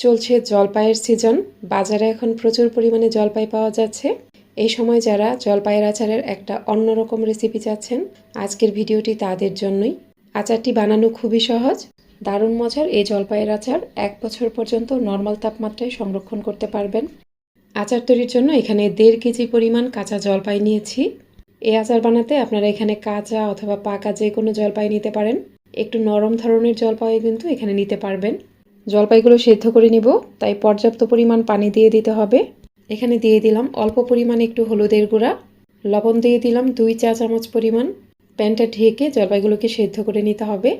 চলছে জলপাইয়ের সিজন বাজারে এখন প্রচুর পরিমাণে জলপাই পাওয়া যাচ্ছে। এই সময় যারা জলপাইয়ের আচারের একটা অন্যরকম রেসিপি চাচ্ছেন, আজকের ভিডিওটি তাদের জন্যই। আচারটি বানানো খুবই সহজ। দারুণ মজার এই জলপাইয়ের আচার এক বছর পর্যন্ত নর্মাল তাপমাত্রায় সংরক্ষণ করতে পারবেন। আচার তৈরির জন্য এখানে দেড় কেজি পরিমাণ কাঁচা জলপাই নিয়েছি। এই আচার বানাতে আপনারা এখানে কাঁচা অথবা পাকা যে কোনো জলপাই নিতে পারেন। একটু নরম ধরনের জলপাই কিন্তু এখানে নিতে পারবেন। জলপাইগুলো সেদ্ধ করে নিব, তাই পর্যাপ্ত পরিমাণ পানি দিয়ে দিতে হবে। এখানে দিয়ে দিলাম অল্প পরিমাণ একটু হলুদের গুঁড়া, লবণ দিয়ে দিলাম দুই চা চামচ পরিমাণ। প্যানটা ঢেকে জলপাইগুলোকে সেদ্ধ করে নিতে হবে।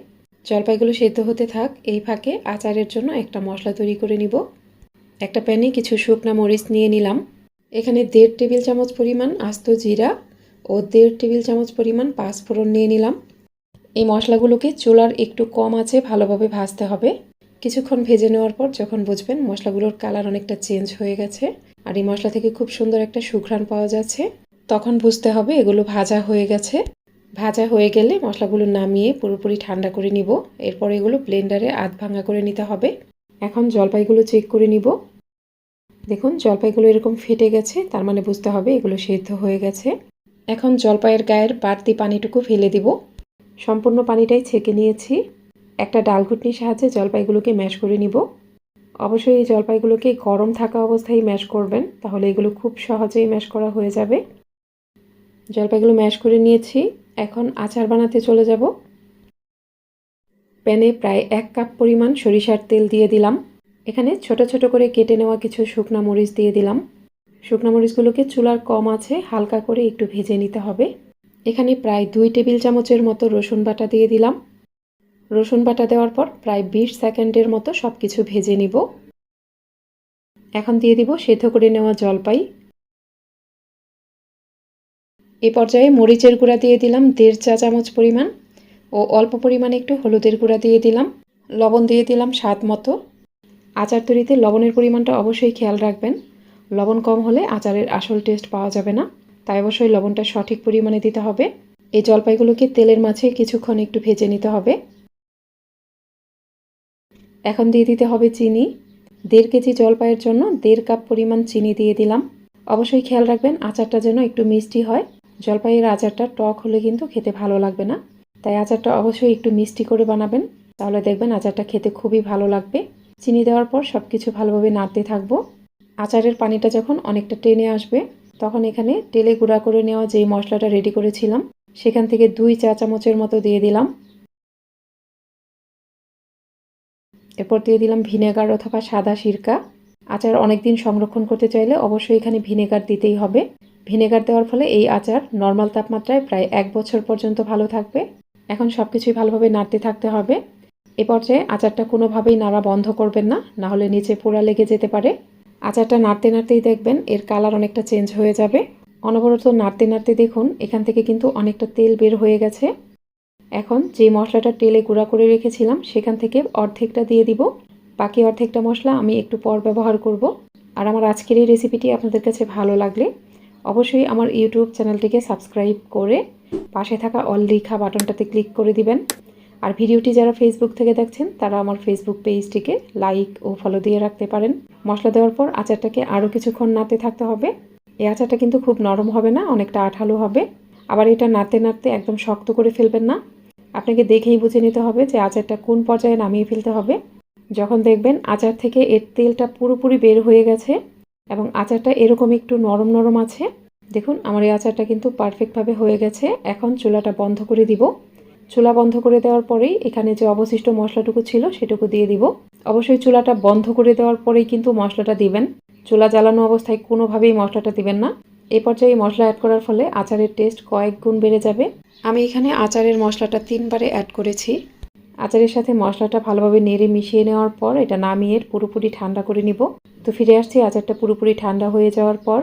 জলপাইগুলো সেদ্ধ হতে থাক, এই ফাঁকে আচারের জন্য একটা মশলা তৈরি করে নিব। একটা প্যানে কিছু শুকনা মরিচ নিয়ে নিলাম। এখানে দেড় টেবিল চামচ পরিমাণ আস্ত জিরা ও দেড় টেবিল চামচ পরিমাণ পাঁচফোড়ন নিয়ে নিলাম। এই মশলাগুলোকে চুলার একটু কম আছে, ভালোভাবে ভাজতে হবে। কিছুক্ষণ ভেজে নেওয়ার পর যখন বুঝবেন মশলাগুলোর কালার অনেকটা চেঞ্জ হয়ে গেছে আর এই মশলা থেকে খুব সুন্দর একটা সুঘ্রাণ পাওয়া যাচ্ছে, তখন বুঝতে হবে এগুলো ভাজা হয়ে গেছে। ভাজা হয়ে গেলে মশলাগুলো নামিয়ে পুরোপুরি ঠান্ডা করে নিব, এরপর এগুলো ব্লেন্ডারে আধ ভাঙা করে নিতে হবে। এখন জলপাইগুলো চেক করে নিব। দেখুন, জলপাইগুলো এরকম ফেটে গেছে, তার মানে বুঝতে হবে এগুলো সেদ্ধ হয়ে গেছে। এখন জলপাইয়ের গায়ের বাড়তি পানিটুকু ফেলে দিব। সম্পূর্ণ পানিটাই ছেঁকে নিয়েছি। একটা ডালঘুটনির সাহায্যে জলপাইগুলোকে ম্যাশ করে নিব। অবশ্যই এই জলপাইগুলোকে গরম থাকা অবস্থায় ম্যাশ করবেন, তাহলে এগুলো খুব সহজেই ম্যাশ করা হয়ে যাবে। জলপাইগুলো ম্যাশ করে নিয়েছি, এখন আচার বানাতে চলে যাব। প্যানে প্রায় এক কাপ পরিমাণ সরিষার তেল দিয়ে দিলাম। এখানে ছোট ছোট করে কেটে নেওয়া কিছু শুকনা মরিচ দিয়ে দিলাম। শুকনা মরিচগুলোকে চুলার কম আছে, হালকা করে একটু ভেজে নিতে হবে। এখানে প্রায় দুই টেবিল চামচের মতো রসুন বাটা দিয়ে দিলাম। রসুন বাটা দেওয়ার পর প্রায় বিশ সেকেন্ডের মতো সব কিছু ভেজে নিব। এখন দিয়ে দিব সেদ্ধ করে নেওয়া জলপাই। এ পর্যায়ে মরিচের গুঁড়া দিয়ে দিলাম দেড় চা চামচ পরিমাণ ও অল্প পরিমাণে একটু হলুদের গুঁড়া দিয়ে দিলাম। লবণ দিয়ে দিলাম স্বাদ মতো। আচার তৈরিতে লবণের পরিমাণটা অবশ্যই খেয়াল রাখবেন। লবণ কম হলে আচারের আসল টেস্ট পাওয়া যাবে না, তাই অবশ্যই লবণটা সঠিক পরিমাণে দিতে হবে। এই জলপাইগুলোকে তেলের মাঝে কিছুক্ষণ একটু ভেজে নিতে হবে। এখন দিয়ে দিতে হবে চিনি। দেড় কেজি জলপাইয়ের জন্য দেড় কাপ পরিমাণ চিনি দিয়ে দিলাম। অবশ্যই খেয়াল রাখবেন আচারটা যেন একটু মিষ্টি হয়। জলপাইয়ের আচারটা টক হলে কিন্তু খেতে ভালো লাগবে না। তাই আচারটা অবশ্যই একটু মিষ্টি করে বানাবেন। তাহলে দেখবেন আচারটা খেতে খুবই ভালো লাগবে। চিনি দেওয়ার পর সব কিছু ভালোভাবে নাড়তে থাকব। আচারের পানিটা যখন অনেকটা টেনে আসবে, তখন এখানে তেলে গুঁড়া করে নেওয়া যেই মশলাটা রেডি করেছিলাম, সেখান থেকে দুই চা চামচের মতো দিয়ে দিলাম। এরপর দিয়ে দিলাম ভিনেগার অথবা সাদা সিরকা। আচার অনেক দিন সংরক্ষণ করতে চাইলে অবশ্যই এখানে ভিনেগার দিতেই হবে। ভিনেগার দেওয়ার ফলে এই আচার নর্মাল তাপমাত্রায় প্রায় এক বছর পর্যন্ত ভালো থাকবে। এখন সব কিছুই ভালোভাবে নাড়তে থাকতে হবে। এ পর্যায়ে আচারটা কোনোভাবেই নাড়া বন্ধ করবেন না না হলে নিচে পোড়া লেগে যেতে পারে। আচারটা নাড়তে নাড়তেই দেখবেন এর কালার অনেকটা চেঞ্জ হয়ে যাবে। অনবরত নাড়তে নাড়তে দেখুন, এখান থেকে কিন্তু অনেকটা তেল বের হয়ে গেছে। এখন যে মশলাটা তেলে গুঁড়া করে রেখেছিলাম, সেখান থেকে অর্ধেকটা দিয়ে দিব। বাকি অর্ধেকটা মশলা আমি একটু পর ব্যবহার করব। আর আমার আজকের এই রেসিপিটি আপনাদের কাছে ভালো লাগলে অবশ্যই আমার ইউটিউব চ্যানেলটিকে সাবস্ক্রাইব করে পাশে থাকা অল লেখা বাটনটাতে ক্লিক করে দিবেন। আর ভিডিওটি যারা ফেসবুক থেকে দেখছেন, তারা আমার ফেসবুক পেজটিকে লাইক ও ফলো দিয়ে রাখতে পারেন। মশলা দেওয়ার পর আচারটাকে আরও কিছুক্ষণ নাতে থাকতে হবে। এই আচারটা কিন্তু খুব নরম হবে না, অনেকটা আঠালো হবে। আবার এটা নাড়তে নাড়তে একদম শক্ত করে ফেলবেন না। আপনাকে দেখেই বুঝে নিতে হবে যে আচারটা কোন পর্যায়ে নামিয়ে ফেলতে হবে। যখন দেখবেন আচার থেকে এর তেলটা পুরোপুরি বের হয়ে গেছে এবং আচারটা এরকম একটু নরম নরম আছে। দেখুন, আমার এই আচারটা কিন্তু পারফেক্টভাবে হয়ে গেছে। এখন চুলাটা বন্ধ করে দিব। চুলা বন্ধ করে দেওয়ার পরেই এখানে যে অবশিষ্ট মশলাটুকু ছিল সেটুকু দিয়ে দিব। অবশ্যই চুলাটা বন্ধ করে দেওয়ার পরেই কিন্তু মশলাটা দিবেন। চুলা জ্বালানো অবস্থায় কোনোভাবেই মশলাটা দিবেন না। এই পর্যায়ে মশলা অ্যাড করার ফলে আচারের টেস্ট কয়েক গুণ বেড়ে যাবে। আমি এখানে আচারের মশলাটা তিনবারে অ্যাড করেছি। আচারের সাথে মশলাটা ভালোভাবে নেড়ে মিশিয়ে নেওয়ার পর এটা নামিয়ে পুরোপুরি ঠান্ডা করে নিব। তো ফিরে আসছি আচারটা পুরোপুরি ঠান্ডা হয়ে যাওয়ার পর।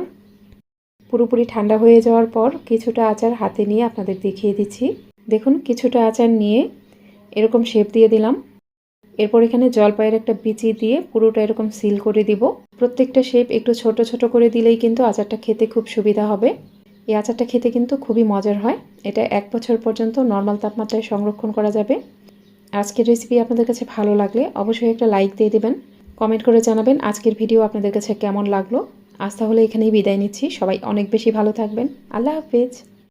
পুরোপুরি ঠান্ডা হয়ে যাওয়ার পর কিছুটা আচার হাতে নিয়ে আপনাদের দেখিয়ে দিচ্ছি। দেখুন, কিছুটা আচার নিয়ে এরকম শেপ দিয়ে দিলাম। এরপর এখানে জলপাইয়ের একটা বিচি দিয়ে পুরোটা এরকম সিল করে দিব। প্রত্যেকটা শেপ একটু ছোট ছোট করে দিলেই কিন্তু আচারটা খেতে খুব সুবিধা হবে। এই আচারটা খেতে কিন্তু খুবই মজার হয়। এটা এক বছর পর্যন্ত নর্মাল তাপমাত্রায় সংরক্ষণ করা যাবে। আজকের রেসিপি আপনাদের কাছে ভালো লাগলে অবশ্যই একটা লাইক দিয়ে দেবেন। কমেন্ট করে জানাবেন আজকের ভিডিও আপনাদের কাছে কেমন লাগল। আজ তাহলে এখানেই বিদায় নিচ্ছি। সবাই অনেক বেশি ভালো থাকবেন। আল্লাহ হাফিজ।